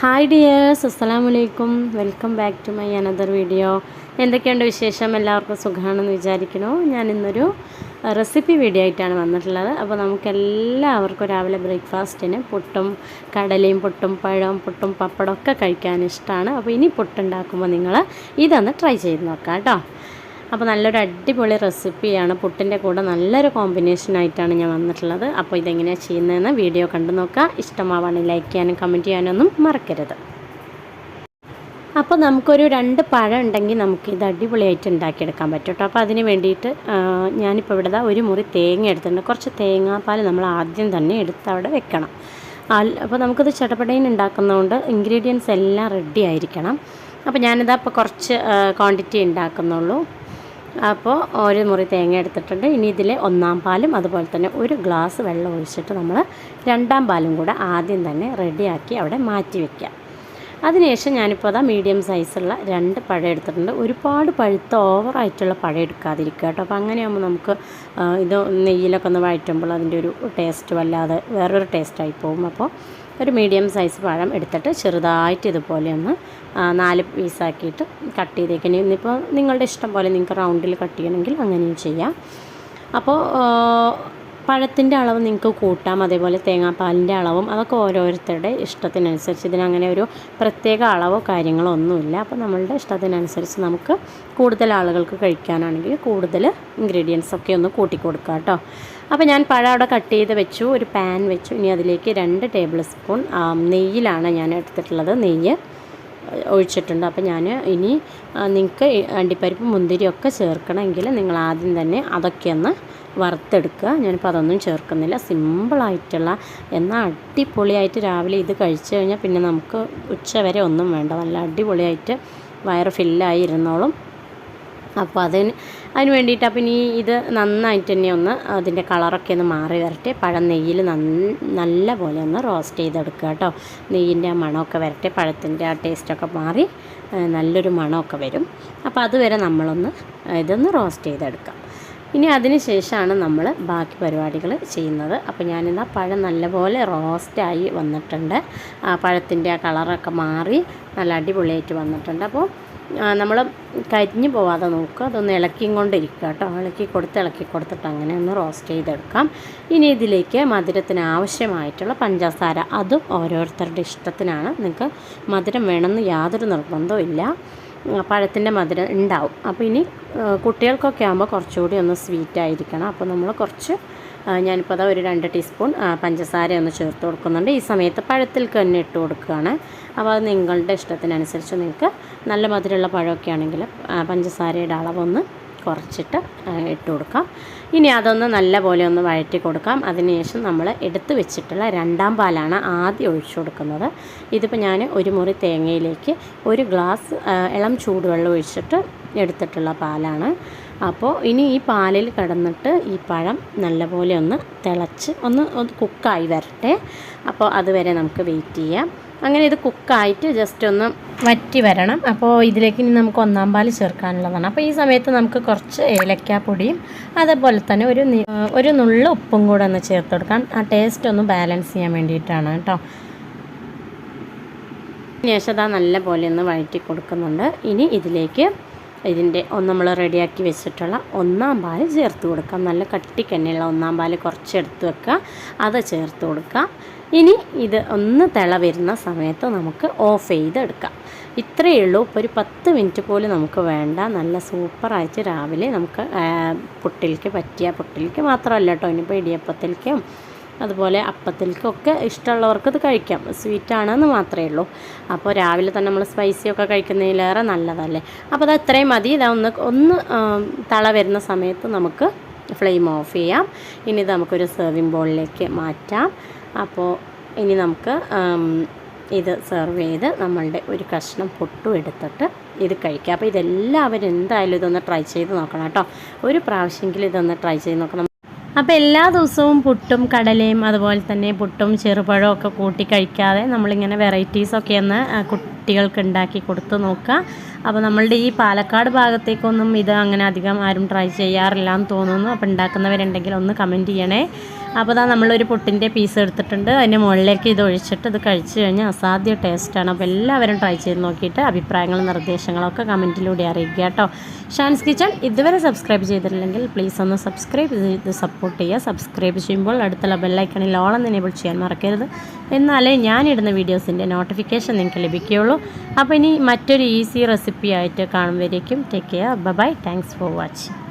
Hi dears അസ്സലാമലൈക്കും welcome back to my another video എന്തൊക്കെയുണ്ട് വിശേഷം? എല്ലാവർക്കും സുഖമാണെന്ന് വിചാരിക്കണോ ഞാൻ ഇന്നൊരു റെസിപ്പി വീഡിയോ ആയിട്ടാണ് വന്നിട്ടുള്ളത്. അപ്പോൾ നമുക്ക് എല്ലാവർക്കും രാവിലെ ബ്രേക്ക്ഫാസ്റ്റിന് പുട്ടും കടലയും പുട്ടും പഴവും പുട്ടും പപ്പടമൊക്കെ കഴിക്കാൻ ഇഷ്ടമാണ് അപ്പോൾ ഇനി പുട്ടുണ്ടാക്കുമ്പോൾ നിങ്ങൾ ഇതൊന്ന് ട്രൈ ചെയ്ത് നോക്കാം കേട്ടോ. അപ്പോൾ നല്ലൊരു അടിപൊളി റെസിപ്പിയാണ്. പുട്ടിന്റെ കൂടെ നല്ലൊരു കോമ്പിനേഷനായിട്ടാണ് ഞാൻ വന്നിട്ടുള്ളത്. അപ്പോൾ ഇതെങ്ങനെയാണ് ചെയ്യുന്നതെന്ന് വീഡിയോ കണ്ടു നോക്കുക. ഇഷ്ടമാവാണ് ലൈക്ക് ചെയ്യാനും കമന്റ് ചെയ്യാനൊന്നും മറക്കരുത്. അപ്പോൾ നമുക്കൊരു രണ്ട് പഴം ഉണ്ടെങ്കിൽ നമുക്ക് ഇത് അടിപൊളിയായിട്ട് ഉണ്ടാക്കിയെടുക്കാൻ പറ്റും കേട്ടോ. അപ്പോൾ അതിന് വേണ്ടിയിട്ട് ഞാനിപ്പോൾ ഇവിടെ ഒരു മുറി തേങ്ങ എടുത്തിട്ടുണ്ട്. കുറച്ച് തേങ്ങാപ്പാൽ നമ്മൾ ആദ്യം തന്നെ എടുത്ത് അവിടെ വെക്കണം. അപ്പോൾ നമുക്കിത് ചെടപ്പടയിൽ ഉണ്ടാക്കുന്നതുകൊണ്ട് ഇൻഗ്രീഡിയൻസ് എല്ലാം റെഡി ആയിരിക്കണം. അപ്പോൾ ഞാനിതാ ഇപ്പോൾ കുറച്ച് ക്വാണ്ടിറ്റി ഉണ്ടാക്കുന്നുള്ളൂ. അപ്പോൾ ഒരു മുറി തേങ്ങ എടുത്തിട്ടുണ്ട്. ഇനി ഇതിലെ ഒന്നാം പാലും അതുപോലെ തന്നെ ഒരു ഗ്ലാസ് വെള്ളം ഒഴിച്ചിട്ട് നമ്മൾ രണ്ടാം പാലും കൂടെ ആദ്യം തന്നെ റെഡിയാക്കി അവിടെ മാറ്റി വയ്ക്കുക അതിനുശേഷം ഞാനിപ്പോൾ അതാ മീഡിയം സൈസുള്ള രണ്ട് പഴം എടുത്തിട്ടുണ്ട്. ഒരുപാട് പഴുത്ത ഓവറായിട്ടുള്ള പഴം എടുക്കാതിരിക്കുക കേട്ടോ. അപ്പോൾ അങ്ങനെയാകുമ്പോൾ നമുക്ക് ഇത് നെയ്യിലൊക്കെ ഒന്ന് വഴറ്റുമ്പോൾ അതിന്റെ ഒരു ടേസ്റ്റ് വല്ലാതെ വേറൊരു ടേസ്റ്റായി പോകും. അപ്പോൾ ഒരു മീഡിയം സൈസ് പഴം എടുത്തിട്ട് ചെറുതായിട്ട് ഇതുപോലെ ഒന്ന് നാല് പീസാക്കിയിട്ട് കട്ട് ചെയ്തേക്കണം ഇന്നിപ്പോൾ നിങ്ങളുടെ ഇഷ്ടം പോലെ നിങ്ങൾക്ക് റൗണ്ടിൽ കട്ട് ചെയ്യണമെങ്കിൽ അങ്ങനെയും ചെയ്യാം. അപ്പോൾ പഴത്തിന്റെ അളവ് നിങ്ങൾക്ക് കൂട്ടാം അതേപോലെ തേങ്ങാപ്പാലിന്റെ അളവും അതൊക്കെ ഓരോരുത്തരുടെ ഇഷ്ടത്തിനനുസരിച്ച്. ഇതിനങ്ങനെ ഒരു പ്രത്യേക അളവോ കാര്യങ്ങളോ ഒന്നുമില്ല. അപ്പോൾ നമ്മളുടെ ഇഷ്ടത്തിനനുസരിച്ച് നമുക്ക് കൂടുതൽ ആളുകൾക്ക് കഴിക്കാനാണെങ്കിൽ കൂടുതൽ ഇൻഗ്രീഡിയൻസ് ഒക്കെ ഒന്ന് കൂട്ടി കേട്ടോ. അപ്പോൾ ഞാൻ പഴം അവിടെ കട്ട് ചെയ്ത് വെച്ചു ഒരു പാൻ വെച്ചു. ഇനി അതിലേക്ക് രണ്ട് ടേബിൾ സ്പൂൺ നെയ്യിലാണ് ഞാൻ എടുത്തിട്ടുള്ളത്. നെയ്യ് ഒഴിച്ചിട്ടുണ്ട്. അപ്പോൾ ഞാൻ ഇനി നിങ്ങൾക്ക് അണ്ടിപ്പരിപ്പ് മുന്തിരിയൊക്കെ ചേർക്കണമെങ്കിൽ നിങ്ങൾ ആദ്യം തന്നെ അതൊക്കെ ഒന്ന് വറുത്തെടുക്കുക. ഞാനിപ്പോൾ അതൊന്നും ചേർക്കുന്നില്ല. സിമ്പിളായിട്ടുള്ള എന്നാൽ അടിപൊളിയായിട്ട് രാവിലെ ഇത് കഴിച്ചു കഴിഞ്ഞാൽ പിന്നെ നമുക്ക് ഉച്ച വരെ ഒന്നും വേണ്ട. നല്ല അടിപൊളിയായിട്ട് വയറ് ഫില്ലായി ഇരുന്നോളും. അപ്പോൾ അതിന് അതിന് വേണ്ടിയിട്ട് അപ്പം ഇനി ഇത് നന്നായിട്ട് തന്നെ ഒന്ന് അതിന്റെ കളറൊക്കെ ഒന്ന് മാറി വരട്ടെ. പഴം നെയ്യിൽ നല്ല പോലെ ഒന്ന് റോസ്റ്റ് ചെയ്തെടുക്കുക കേട്ടോ. നെയ്യിന്റെ ആ മണമൊക്കെ വരട്ടെ. പഴത്തിന്റെ ആ ടേസ്റ്റൊക്കെ മാറി നല്ലൊരു മണമൊക്കെ വരും. അപ്പോൾ അതുവരെ നമ്മളൊന്ന് ഇതൊന്ന് റോസ്റ്റ് ചെയ്തെടുക്കാം. ഇനി അതിന് ശേഷമാണ് നമ്മൾ ബാക്കി പരിപാടികൾ ചെയ്യുന്നത്. അപ്പോൾ ഞാനിന്ന് ആ പഴം നല്ലപോലെ റോസ്റ്റായി വന്നിട്ടുണ്ട്. ആ പഴത്തിന്റെ ആ കളറൊക്കെ മാറി നല്ല അടിപൊളിയായിട്ട് വന്നിട്ടുണ്ട്. അപ്പോൾ നമ്മൾ കരിഞ്ഞു പോവാതെ നോക്കുക. അതൊന്ന് ഇളക്കിയും കൊണ്ടിരിക്കുക കേട്ടോ. ഇളക്കി കൊടുത്ത് ഇളക്കി കൊടുത്തിട്ട് അങ്ങനെ ഒന്ന് റോസ്റ്റ് ചെയ്തെടുക്കാം. ഇനി ഇതിലേക്ക് മധുരത്തിന് ആവശ്യമായിട്ടുള്ള പഞ്ചസാര. അതും ഓരോരുത്തരുടെ ഇഷ്ടത്തിനാണ്. നിങ്ങൾക്ക് മധുരം വേണമെന്ന് യാതൊരു നിർബന്ധവും ഇല്ല. പഴത്തിന്റെ മധുരം ഉണ്ടാവും. അപ്പോൾ ഇനി കുട്ടികൾക്കൊക്കെ ആകുമ്പോൾ കുറച്ചുകൂടി ഒന്ന് സ്വീറ്റ് ആയിരിക്കണം. അപ്പോൾ നമ്മൾ കുറച്ച് ഞാനിപ്പോൾ അതാ ഒരു രണ്ട് ടീസ്പൂൺ പഞ്ചസാര ഒന്ന് ചേർത്ത് കൊടുക്കുന്നുണ്ട്. ഈ സമയത്ത് പഴത്തിൽക്ക് തന്നെ ഇട്ട് കൊടുക്കുകയാണ്. അപ്പോൾ അത് നിങ്ങളുടെ ഇഷ്ടത്തിനനുസരിച്ച് നിങ്ങൾക്ക് നല്ല മധുരമുള്ള പഴമൊക്കെ ആണെങ്കിൽ പഞ്ചസാരയുടെ അളവൊന്ന് കുറച്ചിട്ട് ഇട്ട് കൊടുക്കാം. ഇനി അതൊന്ന് നല്ല പോലെ ഒന്ന് വഴറ്റി കൊടുക്കാം. അതിനുശേഷം നമ്മൾ എടുത്തു വെച്ചിട്ടുള്ള രണ്ടാം പാലാണ് ആദ്യം ഒഴിച്ചു കൊടുക്കുന്നത്. ഇതിപ്പോൾ ഞാൻ ഒരു മുറി തേങ്ങയിലേക്ക് ഒരു ഗ്ലാസ് ഇളം ചൂടുവെള്ളം ഒഴിച്ചിട്ട് എടുത്തിട്ടുള്ള പാലാണ്. അപ്പോൾ ഇനി ഈ പാലിൽ കിടന്നിട്ട് ഈ പഴം നല്ലപോലെ ഒന്ന് തിളച്ച് ഒന്ന് ഒന്ന് കുക്കായി വരട്ടെ. അപ്പോൾ അതുവരെ നമുക്ക് വെയിറ്റ് ചെയ്യാം. അങ്ങനെ ഇത് കുക്കായിട്ട് ജസ്റ്റ് ഒന്ന് വറ്റി വരണം. അപ്പോൾ ഇതിലേക്ക് ഇനി നമുക്ക് ഒന്നാം പാൽ ചേർക്കാനുള്ളതാണ്. അപ്പോൾ ഈ സമയത്ത് നമുക്ക് കുറച്ച് ഏലക്കാപ്പൊടിയും അതേപോലെ തന്നെ ഒരു ഒരു നുള്ള ഉപ്പും കൂടെ ഒന്ന് ചേർത്ത് കൊടുക്കാം. ആ ടേസ്റ്റ് ഒന്ന് ബാലൻസ് ചെയ്യാൻ വേണ്ടിയിട്ടാണ് കേട്ടോ. ശേഷം അതാ നല്ല പോലെ ഒന്ന് വഴറ്റി കൊടുക്കുന്നുണ്ട്. ഇനി ഇതിലേക്ക് ഇതിന്റെ നമ്മൾ റെഡിയാക്കി വെച്ചിട്ടുള്ള ഒന്നാം പാൽ ചേർത്ത് കൊടുക്കാം നല്ല കട്ടിക്കെണ്ണയുള്ള ഒന്നാം പാൽ കുറച്ച് എടുത്ത് വെക്കുക. അത് ചേർത്ത് കൊടുക്കാം ഇനി ഇത് ഒന്ന് തിള വരുന്ന സമയത്ത് നമുക്ക് ഓഫ് ചെയ്തെടുക്കാം. ഇത്രയേ ഉള്ളൂ. ഇപ്പോൾ ഒരു പത്ത് മിനിറ്റ് പോലും നമുക്ക് വേണ്ട. നല്ല സൂപ്പറായിട്ട് രാവിലെ നമുക്ക് പുട്ടിലേക്ക് പറ്റിയ പുട്ടിലേക്ക് മാത്രമല്ല കേട്ടോ. ഇനിയിപ്പോൾ ഇടിയപ്പത്തിലേക്കും അതുപോലെ അപ്പത്തിലേക്കൊക്കെ ഇഷ്ടമുള്ളവർക്ക് ഇത് കഴിക്കാം. സ്വീറ്റ് ആണെന്ന് മാത്രമേ ഉള്ളൂ. അപ്പോൾ രാവിലെ തന്നെ നമ്മൾ സ്പൈസിയൊക്കെ കഴിക്കുന്നതിലേറെ നല്ലതല്ലേ? അപ്പോൾ അത് അത്രയും മതി. ഇതാ ഒന്ന് ഒന്ന് തള വരുന്ന സമയത്ത് നമുക്ക് ഫ്ലെയിം ഓഫ് ചെയ്യാം. ഇനി ഇത് നമുക്കൊരു സെർവിങ് ബോളിലേക്ക് മാറ്റാം. അപ്പോൾ ഇനി നമുക്ക് ഇത് സെർവ് ചെയ്ത് നമ്മളുടെ ഒരു കഷ്ണം പൊട്ടും എടുത്തിട്ട് ഇത് കഴിക്കുക അപ്പോൾ ഇതെല്ലാവരും എന്തായാലും ഇതൊന്ന് ട്രൈ ചെയ്ത് നോക്കണം കേട്ടോ. ഒരു പ്രാവശ്യമെങ്കിലും ഇതൊന്ന് ട്രൈ ചെയ്ത് നോക്കണം. അപ്പോൾ എല്ലാ ദിവസവും പുട്ടും കടലയും അതുപോലെ തന്നെ പുട്ടും ചെറുപഴവും ഒക്കെ കൂട്ടി കഴിക്കാതെ നമ്മളിങ്ങനെ വെറൈറ്റീസൊക്കെ ഒന്ന് കുട്ടികൾക്ക് ഉണ്ടാക്കി കൊടുത്ത് നോക്കുക. അപ്പോൾ നമ്മളുടെ ഈ പാലക്കാട് ഭാഗത്തേക്കൊന്നും ഇത് അങ്ങനെ അധികം ആരും ട്രൈ ചെയ്യാറില്ല എന്ന് തോന്നുന്നു. അപ്പോൾ ഉണ്ടാക്കുന്നവരുണ്ടെങ്കിൽ ഒന്ന് കമന്റ് ചെയ്യണേ. അപ്പോൾ ഇതാ നമ്മളൊരു പുട്ടിന്റെ പീസ് എടുത്തിട്ടുണ്ട്. അതിന്റെ മുകളിലേക്ക് ഇത് ഒഴിച്ചിട്ട് ഇത് കഴിച്ചു കഴിഞ്ഞാൽ അസാധ്യ ടേസ്റ്റാണ് അപ്പോൾ എല്ലാവരും ട്രൈ ചെയ്ത് നോക്കിയിട്ട് അഭിപ്രായങ്ങളും നിർദ്ദേശങ്ങളൊക്കെ കമന്റിലൂടെ അറിയിക്കുക കേട്ടോ. ഷാൻസ് കിച്ചൺ ഇതുവരെ സബ്സ്ക്രൈബ് ചെയ്തിട്ടില്ലെങ്കിൽ പ്ലീസ് ഒന്ന് സബ്സ്ക്രൈബ് ചെയ്ത് സപ്പോർട്ട് ചെയ്യുക. സബ്സ്ക്രൈബ് ചെയ്യുമ്പോൾ അടുത്തുള്ള ബെല്ലൈക്കണിൽ ഓളം എനേബിൾ ചെയ്യാൻ മറക്കരുത്. എന്നാലേ ഞാനിടുന്ന വീഡിയോസിന്റെ നോട്ടിഫിക്കേഷൻ നിങ്ങൾക്ക് ലഭിക്കുകയുള്ളൂ. അപ്പോൾ ഇനി മറ്റൊരു ഈസി റെസിപ്പി ആയിട്ട് കാണുമ്പോഴേക്കും take care bye thanks for watching